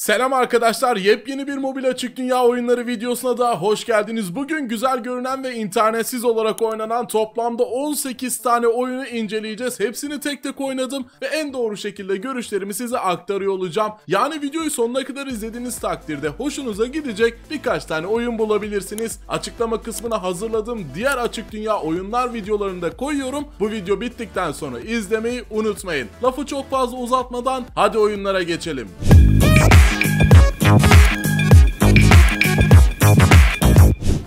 Selam arkadaşlar, yepyeni bir mobil açık dünya oyunları videosuna daha hoş geldiniz. Bugün güzel görünen ve internetsiz olarak oynanan toplamda 18 tane oyunu inceleyeceğiz. Hepsini tek tek oynadım ve en doğru şekilde görüşlerimi size aktarıyor olacağım. Yani videoyu sonuna kadar izlediğiniz takdirde hoşunuza gidecek birkaç tane oyun bulabilirsiniz. Açıklama kısmına hazırladığım diğer açık dünya oyunlar videolarını da koyuyorum. Bu video bittikten sonra izlemeyi unutmayın. Lafı çok fazla uzatmadan hadi oyunlara geçelim.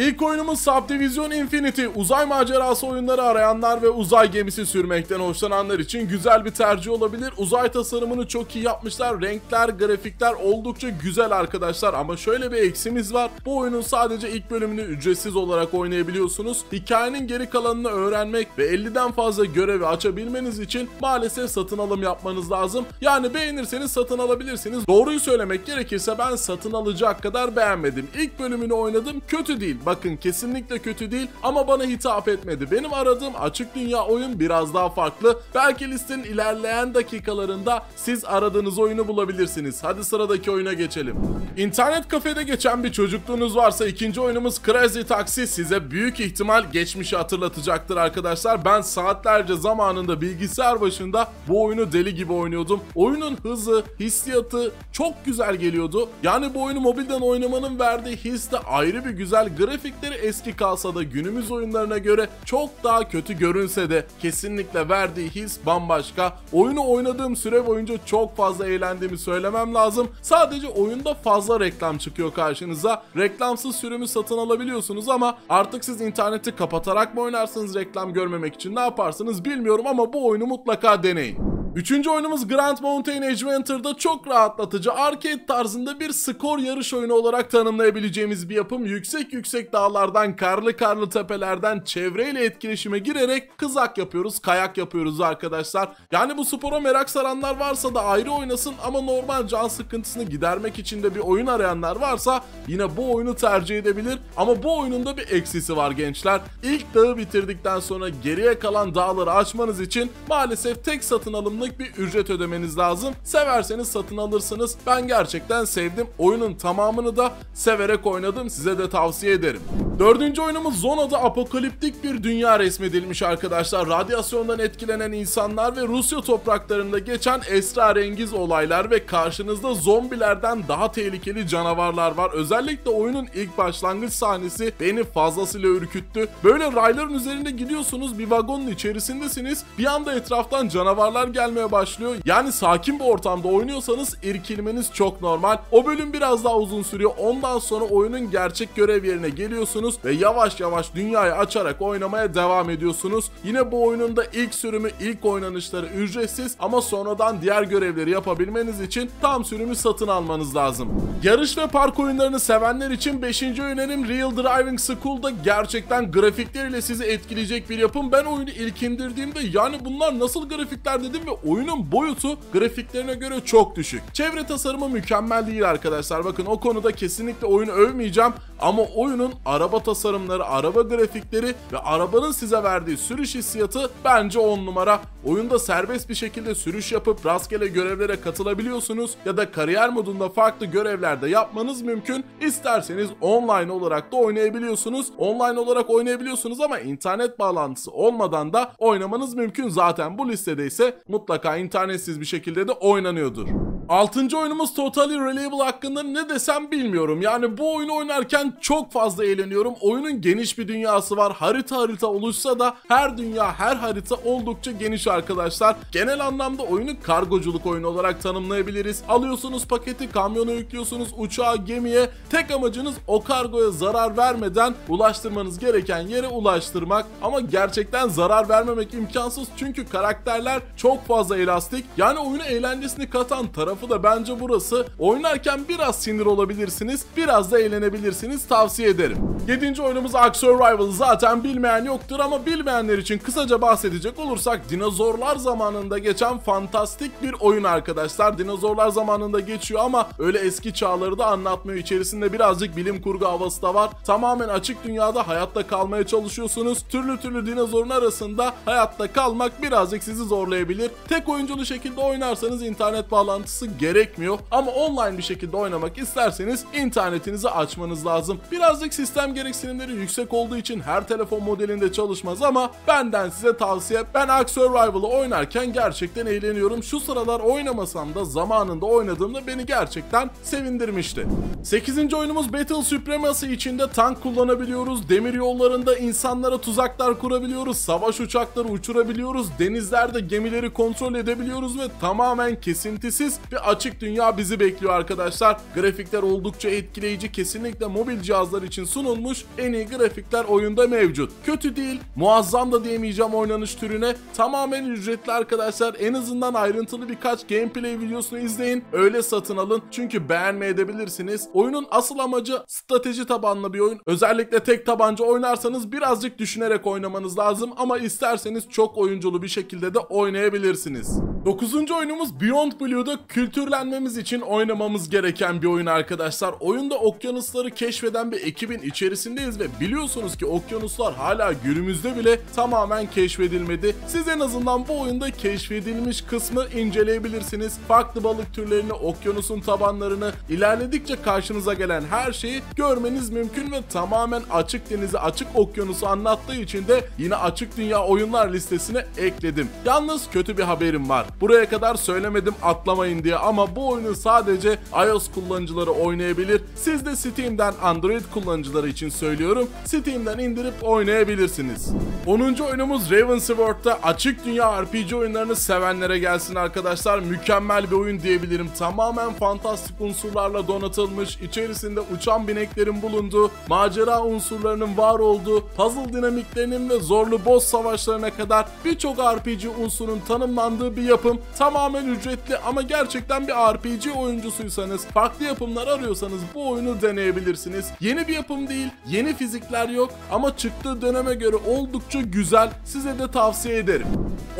İlk oyunumuz Subdivision Infinity. Uzay macerası oyunları arayanlar ve uzay gemisi sürmekten hoşlananlar için güzel bir tercih olabilir. Uzay tasarımını çok iyi yapmışlar. Renkler, grafikler oldukça güzel arkadaşlar. Ama şöyle bir eksimiz var. Bu oyunun sadece ilk bölümünü ücretsiz olarak oynayabiliyorsunuz. Hikayenin geri kalanını öğrenmek ve 50'den fazla görevi açabilmeniz için maalesef satın alım yapmanız lazım. Yani beğenirseniz satın alabilirsiniz. Doğruyu söylemek gerekirse ben satın alacak kadar beğenmedim. İlk bölümünü oynadım. Kötü değil. Bakın kesinlikle kötü değil ama bana hitap etmedi. Benim aradığım açık dünya oyun biraz daha farklı. Belki listenin ilerleyen dakikalarında siz aradığınız oyunu bulabilirsiniz. Hadi sıradaki oyuna geçelim. İnternet kafede geçen bir çocukluğunuz varsa ikinci oyunumuz Crazy Taxi size büyük ihtimal geçmişi hatırlatacaktır arkadaşlar. Ben saatlerce zamanında bilgisayar başında bu oyunu deli gibi oynuyordum. Oyunun hızı, hissiyatı çok güzel geliyordu. Yani bu oyunu mobilden oynamanın verdiği his de ayrı bir güzel. Grafikleri eski kalsa da günümüz oyunlarına göre çok daha kötü görünse de kesinlikle verdiği his bambaşka. Oyunu oynadığım süre boyunca çok fazla eğlendiğimi söylemem lazım. Sadece oyunda fazla reklam çıkıyor karşınıza. Reklamsız sürümü satın alabiliyorsunuz ama artık siz interneti kapatarak mı oynarsınız reklam görmemek için ne yaparsınız bilmiyorum ama bu oyunu mutlaka deneyin. Üçüncü oyunumuz Grand Mountain Adventure'da çok rahatlatıcı arcade tarzında bir skor yarış oyunu olarak tanımlayabileceğimiz bir yapım. Yüksek yüksek dağlardan, karlı karlı tepelerden çevreyle etkileşime girerek kızak yapıyoruz, kayak yapıyoruz arkadaşlar. Yani bu spora merak saranlar varsa da ayrı oynasın ama normal can sıkıntısını gidermek için de bir oyun arayanlar varsa yine bu oyunu tercih edebilir. Ama bu oyunun da bir eksisi var gençler. İlk dağı bitirdikten sonra geriye kalan dağları açmanız için maalesef tek satın alım yıllık bir ücret ödemeniz lazım. Severseniz satın alırsınız. Ben gerçekten sevdim. Oyunun tamamını da severek oynadım. Size de tavsiye ederim. Dördüncü oyunumuz Zona'da apokaliptik bir dünya resmedilmiş arkadaşlar. Radyasyondan etkilenen insanlar ve Rusya topraklarında geçen esrarengiz olaylar ve karşınızda zombilerden daha tehlikeli canavarlar var. Özellikle oyunun ilk başlangıç sahnesi beni fazlasıyla ürküttü. Böyle rayların üzerinde gidiyorsunuz bir vagonun içerisindesiniz. Bir anda etraftan canavarlar gelmeye başlıyor. Yani sakin bir ortamda oynuyorsanız irkilmeniz çok normal. O bölüm biraz daha uzun sürüyor. Ondan sonra oyunun gerçek görev yerine geliyorsunuz ve yavaş yavaş dünyayı açarak oynamaya devam ediyorsunuz. Yine bu oyunun da ilk sürümü, ilk oynanışları ücretsiz ama sonradan diğer görevleri yapabilmeniz için tam sürümü satın almanız lazım. Yarış ve park oyunlarını sevenler için 5. önerim Real Driving School'da gerçekten grafikleriyle sizi etkileyecek bir yapım. Ben oyunu ilk indirdiğimde yani bunlar nasıl grafikler dedim ve oyunun boyutu grafiklerine göre çok düşük. Çevre tasarımı mükemmel değil arkadaşlar. Bakın o konuda kesinlikle oyunu övmeyeceğim ama oyunun araba tasarımları, araba grafikleri ve arabanın size verdiği sürüş hissiyatı bence 10 numara. Oyunda serbest bir şekilde sürüş yapıp rastgele görevlere katılabiliyorsunuz ya da kariyer modunda farklı görevlerde yapmanız mümkün. İsterseniz online olarak da oynayabiliyorsunuz. Online olarak oynayabiliyorsunuz ama internet bağlantısı olmadan da oynamanız mümkün. Zaten bu listede ise mutlaka internetsiz bir şekilde de oynanıyordur. Altıncı oyunumuz Totally Reliable hakkında ne desem bilmiyorum. Yani bu oyunu oynarken çok fazla eğleniyorum. Oyunun geniş bir dünyası var. Harita harita oluşsa da her dünya her harita oldukça geniş arkadaşlar. Genel anlamda oyunu kargoculuk oyunu olarak tanımlayabiliriz. Alıyorsunuz paketi kamyona yüklüyorsunuz uçağa gemiye. Tek amacınız o kargoya zarar vermeden ulaştırmanız gereken yere ulaştırmak. Ama gerçekten zarar vermemek imkansız çünkü karakterler çok fazla elastik. Yani oyunu eğlencesini katan tarafı da bence burası. Oynarken biraz sinir olabilirsiniz. Biraz da eğlenebilirsiniz. Tavsiye ederim. 7. oyunumuz Ark Survival. Zaten bilmeyen yoktur ama bilmeyenler için kısaca bahsedecek olursak dinozorlar zamanında geçen fantastik bir oyun arkadaşlar. Dinozorlar zamanında geçiyor ama öyle eski çağları da anlatmıyor. İçerisinde birazcık bilim kurgu havası da var. Tamamen açık dünyada hayatta kalmaya çalışıyorsunuz. Türlü türlü dinozorun arasında hayatta kalmak birazcık sizi zorlayabilir. Tek oyunculu şekilde oynarsanız internet bağlantısı gerekmiyor. Ama online bir şekilde oynamak isterseniz internetinizi açmanız lazım. Birazcık sistem gereksinimleri yüksek olduğu için her telefon modelinde çalışmaz ama benden size tavsiye ben Ark Survival'ı oynarken gerçekten eğleniyorum. Şu sıralar oynamasam da zamanında oynadığımda beni gerçekten sevindirmişti. 8. oyunumuz Battle Supremacy içinde tank kullanabiliyoruz. Demir yollarında insanlara tuzaklar kurabiliyoruz. Savaş uçakları uçurabiliyoruz. Denizlerde gemileri kontrol edebiliyoruz ve tamamen kesintisiz açık dünya bizi bekliyor arkadaşlar. Grafikler oldukça etkileyici. Kesinlikle mobil cihazlar için sunulmuş en iyi grafikler oyunda mevcut. Kötü değil, muazzam da diyemeyeceğim oynanış türüne. Tamamen ücretli arkadaşlar. En azından ayrıntılı birkaç gameplay videosunu izleyin. Öyle satın alın. Çünkü beğenmeyebilirsiniz. Oyunun asıl amacı strateji tabanlı bir oyun. Özellikle tek tabanca oynarsanız birazcık düşünerek oynamanız lazım ama isterseniz çok oyunculu bir şekilde de oynayabilirsiniz. 9. oyunumuz Beyond Blue'da kültürlenmemiz için oynamamız gereken bir oyun arkadaşlar. Oyunda okyanusları keşfeden bir ekibin içerisindeyiz ve biliyorsunuz ki okyanuslar hala günümüzde bile tamamen keşfedilmedi. Siz en azından bu oyunda keşfedilmiş kısmı inceleyebilirsiniz. Farklı balık türlerini, okyanusun tabanlarını, ilerledikçe karşınıza gelen her şeyi görmeniz mümkün ve tamamen açık denizi, açık okyanusu anlattığı için de yine açık dünya oyunlar listesine ekledim. Yalnız kötü bir haberim var. Buraya kadar söylemedim atlamayın diye ama bu oyunu sadece iOS kullanıcıları oynayabilir. Siz de Steam'den Android kullanıcıları için söylüyorum. Steam'den indirip oynayabilirsiniz. 10. oyunumuz Ravensword'da açık dünya RPG oyunlarını sevenlere gelsin arkadaşlar. Mükemmel bir oyun diyebilirim. Tamamen fantastik unsurlarla donatılmış, içerisinde uçan bineklerin bulunduğu, macera unsurlarının var olduğu, puzzle dinamiklerinin ve zorlu boss savaşlarına kadar birçok RPG unsurun tanımlandığı bir yapım. Tamamen ücretli ama gerçekten bir RPG oyuncusuysanız, farklı yapımlar arıyorsanız bu oyunu deneyebilirsiniz. Yeni bir yapım değil, yeni fizikler yok ama çıktığı döneme göre oldukça güzel. Size de tavsiye ederim.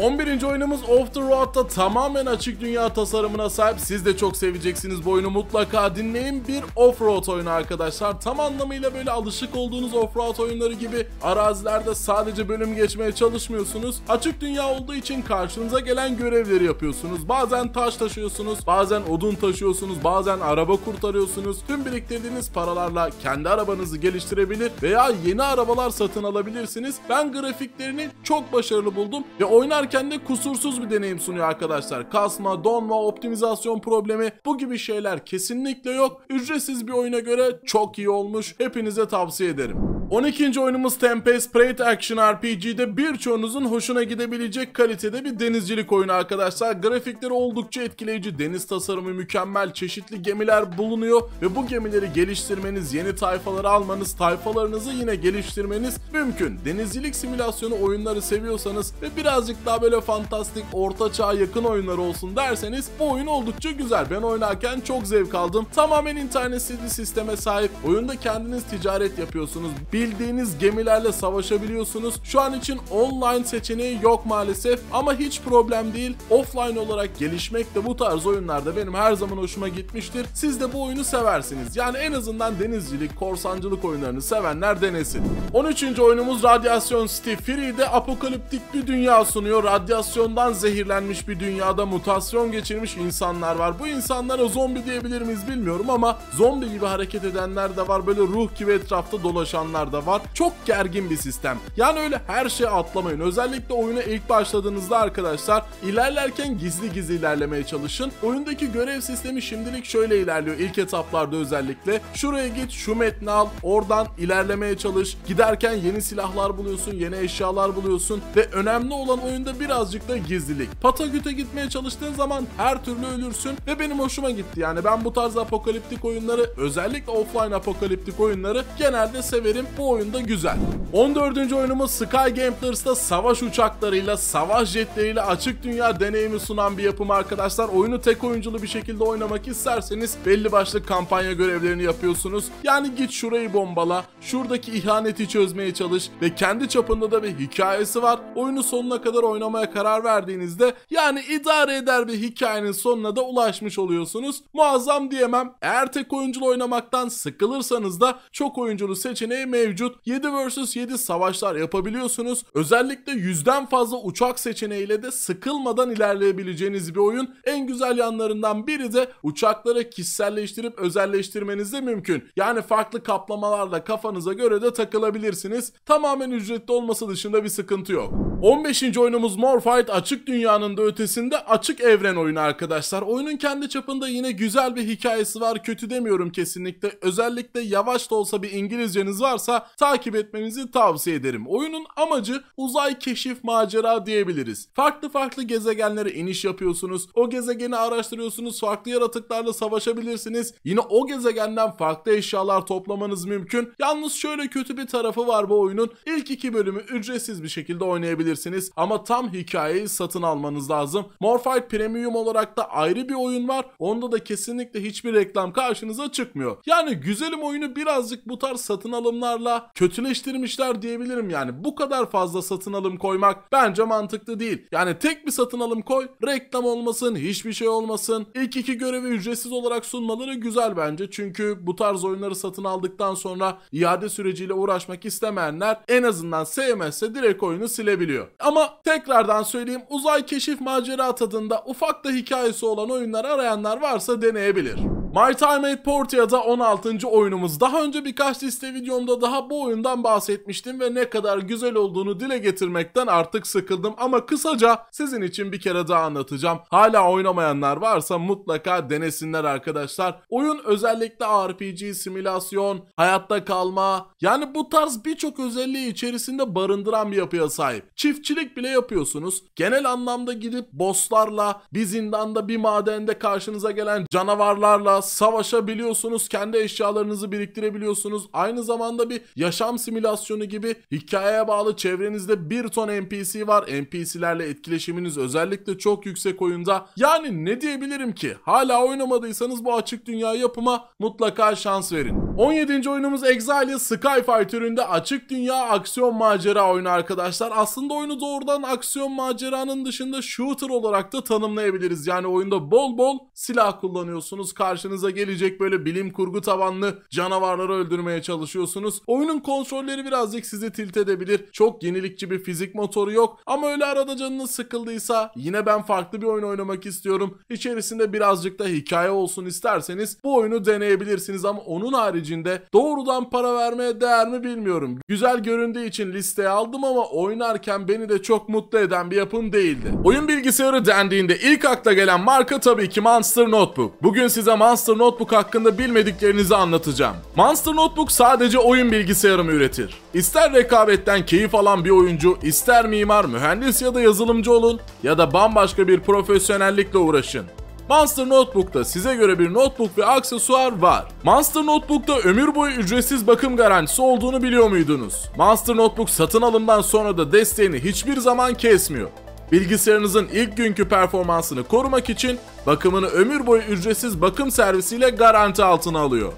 11. oyunumuz Off the Road'da tamamen açık dünya tasarımına sahip. Siz de çok seveceksiniz bu oyunu mutlaka dinleyin. Bir off-road oyunu arkadaşlar. Tam anlamıyla böyle alışık olduğunuz off-road oyunları gibi arazilerde sadece bölüm geçmeye çalışmıyorsunuz. Açık dünya olduğu için karşınıza gelen görevleri yapıyorsunuz. Bazen taş taşıyorsunuz, bazen odun taşıyorsunuz, bazen araba kurtarıyorsunuz. Tüm biriktirdiğiniz paralarla kendi arabanızı geliştirebilir veya yeni arabalar satın alabilirsiniz. Ben grafiklerini çok başarılı buldum ve oynarken de kusursuz bir deneyim sunuyor arkadaşlar. Kasma, donma, optimizasyon problemi bu gibi şeyler kesinlikle yok. Ücretsiz bir oyuna göre çok iyi olmuş. Hepinize tavsiye ederim. 12. oyunumuz Tempest Prey Action RPG'de birçoğunuzun hoşuna gidebilecek kalitede bir denizcilik oyunu arkadaşlar. Grafikleri oldukça etkileyici, deniz tasarımı mükemmel, çeşitli gemiler bulunuyor ve bu gemileri geliştirmeniz, yeni tayfaları almanız, tayfalarınızı yine geliştirmeniz mümkün. Denizcilik simülasyonu oyunları seviyorsanız ve birazcık daha böyle fantastik, orta çağ yakın oyunlar olsun derseniz bu oyun oldukça güzel. Ben oynarken çok zevk aldım. Tamamen internetsiz bir sisteme sahip. Oyunda kendiniz ticaret yapıyorsunuz. Bildiğiniz gemilerle savaşabiliyorsunuz. Şu an için online seçeneği yok maalesef ama hiç problem değil. Offline olarak gelişmek de bu tarz oyunlarda benim her zaman hoşuma gitmiştir. Siz de bu oyunu seversiniz. Yani en azından denizcilik, korsancılık oyunlarını sevenler denesin. 13. oyunumuz Radyasyon City. Free'de apokaliptik bir dünya sunuyor. Radyasyondan zehirlenmiş bir dünyada mutasyon geçirmiş insanlar var. Bu insanlara zombi diyebilir miyiz bilmiyorum ama zombi gibi hareket edenler de var. Böyle ruh gibi etrafta dolaşanlar da var. Çok gergin bir sistem. Yani öyle her şeye atlamayın. Özellikle oyuna ilk başladığınızda arkadaşlar ilerlerken gizli gizli ilerlemeye çalışın. Oyundaki görev sistemi şimdilik şöyle ilerliyor ilk etaplarda özellikle. Şuraya git, şu metni al, oradan ilerlemeye çalış. Giderken yeni silahlar buluyorsun, yeni eşyalar buluyorsun ve önemli olan oyunda birazcık da gizlilik. Patagüt'e gitmeye çalıştığın zaman her türlü ölürsün ve benim hoşuma gitti. Yani ben bu tarz apokaliptik oyunları özellikle offline apokaliptik oyunları genelde severim. Bu oyunda güzel. 14. oyunumuz Sky Gameplayers'ta savaş uçaklarıyla, savaş jetleriyle açık dünya deneyimi sunan bir yapım arkadaşlar. Oyunu tek oyunculu bir şekilde oynamak isterseniz belli başlı kampanya görevlerini yapıyorsunuz. Yani git şurayı bombala, şuradaki ihaneti çözmeye çalış ve kendi çapında da bir hikayesi var. Oyunu sonuna kadar oynamaya karar verdiğinizde yani idare eder bir hikayenin sonuna da ulaşmış oluyorsunuz. Muazzam diyemem. Eğer tek oyunculu oynamaktan sıkılırsanız da çok oyunculu seçeneği mevcut mevcut. 7 vs 7 savaşlar yapabiliyorsunuz. Özellikle yüzden fazla uçak seçeneğiyle de sıkılmadan ilerleyebileceğiniz bir oyun. En güzel yanlarından biri de uçakları kişiselleştirip özelleştirmeniz de mümkün. Yani farklı kaplamalarla kafanıza göre de takılabilirsiniz. Tamamen ücretli olması dışında bir sıkıntı yok. 15. oyunumuz Morfight açık dünyanın da ötesinde açık evren oyunu arkadaşlar. Oyunun kendi çapında yine güzel bir hikayesi var. Kötü demiyorum kesinlikle. Özellikle yavaş da olsa bir İngilizceniz varsa takip etmenizi tavsiye ederim. Oyunun amacı uzay keşif macera diyebiliriz. Farklı farklı gezegenlere iniş yapıyorsunuz. O gezegeni araştırıyorsunuz. Farklı yaratıklarla savaşabilirsiniz. Yine o gezegenden farklı eşyalar toplamanız mümkün. Yalnız şöyle kötü bir tarafı var bu oyunun. İlk iki bölümü ücretsiz bir şekilde oynayabilirsiniz. Ama tam hikayeyi satın almanız lazım. Morphight Premium olarak da ayrı bir oyun var. Onda da kesinlikle hiçbir reklam karşınıza çıkmıyor. Yani güzelim oyunu birazcık bu tarz satın alımlarla kötüleştirmişler diyebilirim yani. Bu kadar fazla satın alım koymak bence mantıklı değil. Yani tek bir satın alım koy, reklam olmasın, hiçbir şey olmasın. İlk iki görevi ücretsiz olarak sunmaları güzel bence. Çünkü bu tarz oyunları satın aldıktan sonra iade süreciyle uğraşmak istemeyenler en azından sevmezse direkt oyunu silebiliyor. Ama tekrardan söyleyeyim uzay keşif macera tadında ufak da hikayesi olan oyunlar arayanlar varsa deneyebilir. My Time at Portia'da 16. oyunumuz. Daha önce birkaç liste videomda daha bu oyundan bahsetmiştim ve ne kadar güzel olduğunu dile getirmekten artık sıkıldım ama kısaca sizin için bir kere daha anlatacağım. Hala oynamayanlar varsa mutlaka denesinler arkadaşlar. Oyun özellikle RPG, simülasyon, hayatta kalma yani bu tarz birçok özelliği içerisinde barındıran bir yapıya sahip. Çiftçilik bile yapıyorsunuz. Genel anlamda gidip bosslarla, bir zindanda bir madende karşınıza gelen canavarlarla savaşabiliyorsunuz. Kendi eşyalarınızı biriktirebiliyorsunuz. Aynı zamanda bir yaşam simülasyonu gibi hikayeye bağlı çevrenizde bir ton NPC var. NPC'lerle etkileşiminiz özellikle çok yüksek oyunda. Yani ne diyebilirim ki? Hala oynamadıysanız bu açık dünya yapıma mutlaka şans verin. 17. oyunumuz Exile Skyfire türünde açık dünya aksiyon macera oyunu arkadaşlar. Aslında oyunu doğrudan aksiyon maceranın dışında shooter olarak da tanımlayabiliriz. Yani oyunda bol bol silah kullanıyorsunuz. Karşınıza gelecek böyle bilim kurgu tabanlı canavarları öldürmeye çalışıyorsunuz. Oyunun kontrolleri birazcık sizi tilt edebilir. Çok yenilikçi bir fizik motoru yok. Ama öyle arada canınız sıkıldıysa yine ben farklı bir oyun oynamak istiyorum. İçerisinde birazcık da hikaye olsun isterseniz bu oyunu deneyebilirsiniz ama onun haricinde doğrudan para vermeye değer mi bilmiyorum. Güzel göründüğü için listeye aldım ama oynarken beni de çok mutlu eden bir yapım değildi. Oyun bilgisayarı dendiğinde ilk akla gelen marka tabii ki Monster Notebook. Bugün size Monster Notebook hakkında bilmediklerinizi anlatacağım. Monster Notebook sadece oyun bilgisayarı mı üretir? İster rekabetten keyif alan bir oyuncu, ister mimar, mühendis ya da yazılımcı olun ya da bambaşka bir profesyonellikle uğraşın. Monster Notebook'ta size göre bir notebook ve aksesuar var. Monster Notebook'ta ömür boyu ücretsiz bakım garantisi olduğunu biliyor muydunuz? Monster Notebook satın alımdan sonra da desteğini hiçbir zaman kesmiyor. Bilgisayarınızın ilk günkü performansını korumak için bakımını ömür boyu ücretsiz bakım servisiyle garanti altına alıyor.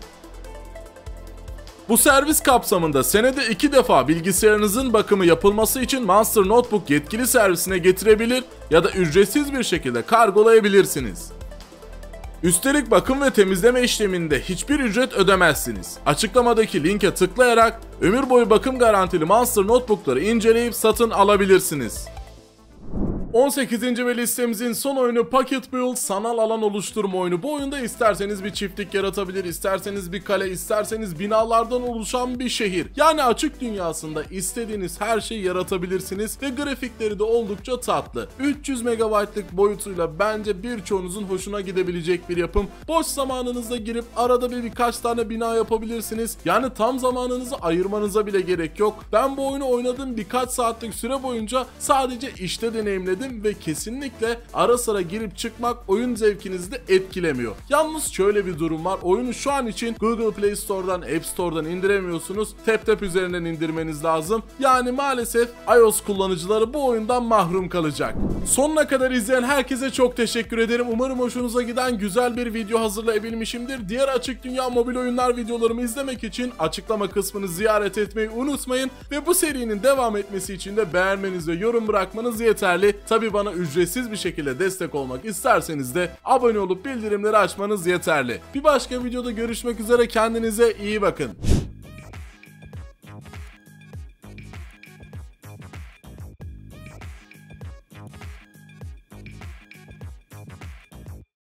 Bu servis kapsamında senede iki defa bilgisayarınızın bakımı yapılması için Monster Notebook yetkili servisine getirebilir ya da ücretsiz bir şekilde kargolayabilirsiniz. Üstelik bakım ve temizleme işleminde hiçbir ücret ödemezsiniz. Açıklamadaki linke tıklayarak ömür boyu bakım garantili Monster Notebook'ları inceleyip satın alabilirsiniz. 18. ve listemizin son oyunu Pocket Build sanal alan oluşturma oyunu. Bu oyunda isterseniz bir çiftlik yaratabilir, isterseniz bir kale, isterseniz binalardan oluşan bir şehir. Yani açık dünyasında istediğiniz her şeyi yaratabilirsiniz ve grafikleri de oldukça tatlı. 300 MB'lık boyutuyla bence birçoğunuzun hoşuna gidebilecek bir yapım. Boş zamanınızda girip arada bir birkaç tane bina yapabilirsiniz. Yani tam zamanınızı ayırmanıza bile gerek yok. Ben bu oyunu oynadığım birkaç saatlik süre boyunca sadece işte deneyimledim ve kesinlikle ara sıra girip çıkmak oyun zevkinizi de etkilemiyor. Yalnız şöyle bir durum var. Oyunu şu an için Google Play Store'dan, App Store'dan indiremiyorsunuz. TapTap üzerinden indirmeniz lazım. Yani maalesef iOS kullanıcıları bu oyundan mahrum kalacak. Sonuna kadar izleyen herkese çok teşekkür ederim. Umarım hoşunuza giden güzel bir video hazırlayabilmişimdir. Diğer açık dünya mobil oyunlar videolarımı izlemek için açıklama kısmını ziyaret etmeyi unutmayın ve bu serinin devam etmesi için de beğenmeniz ve yorum bırakmanız yeterli. Tabi bana ücretsiz bir şekilde destek olmak isterseniz de abone olup bildirimleri açmanız yeterli. Bir başka videoda görüşmek üzere kendinize iyi bakın.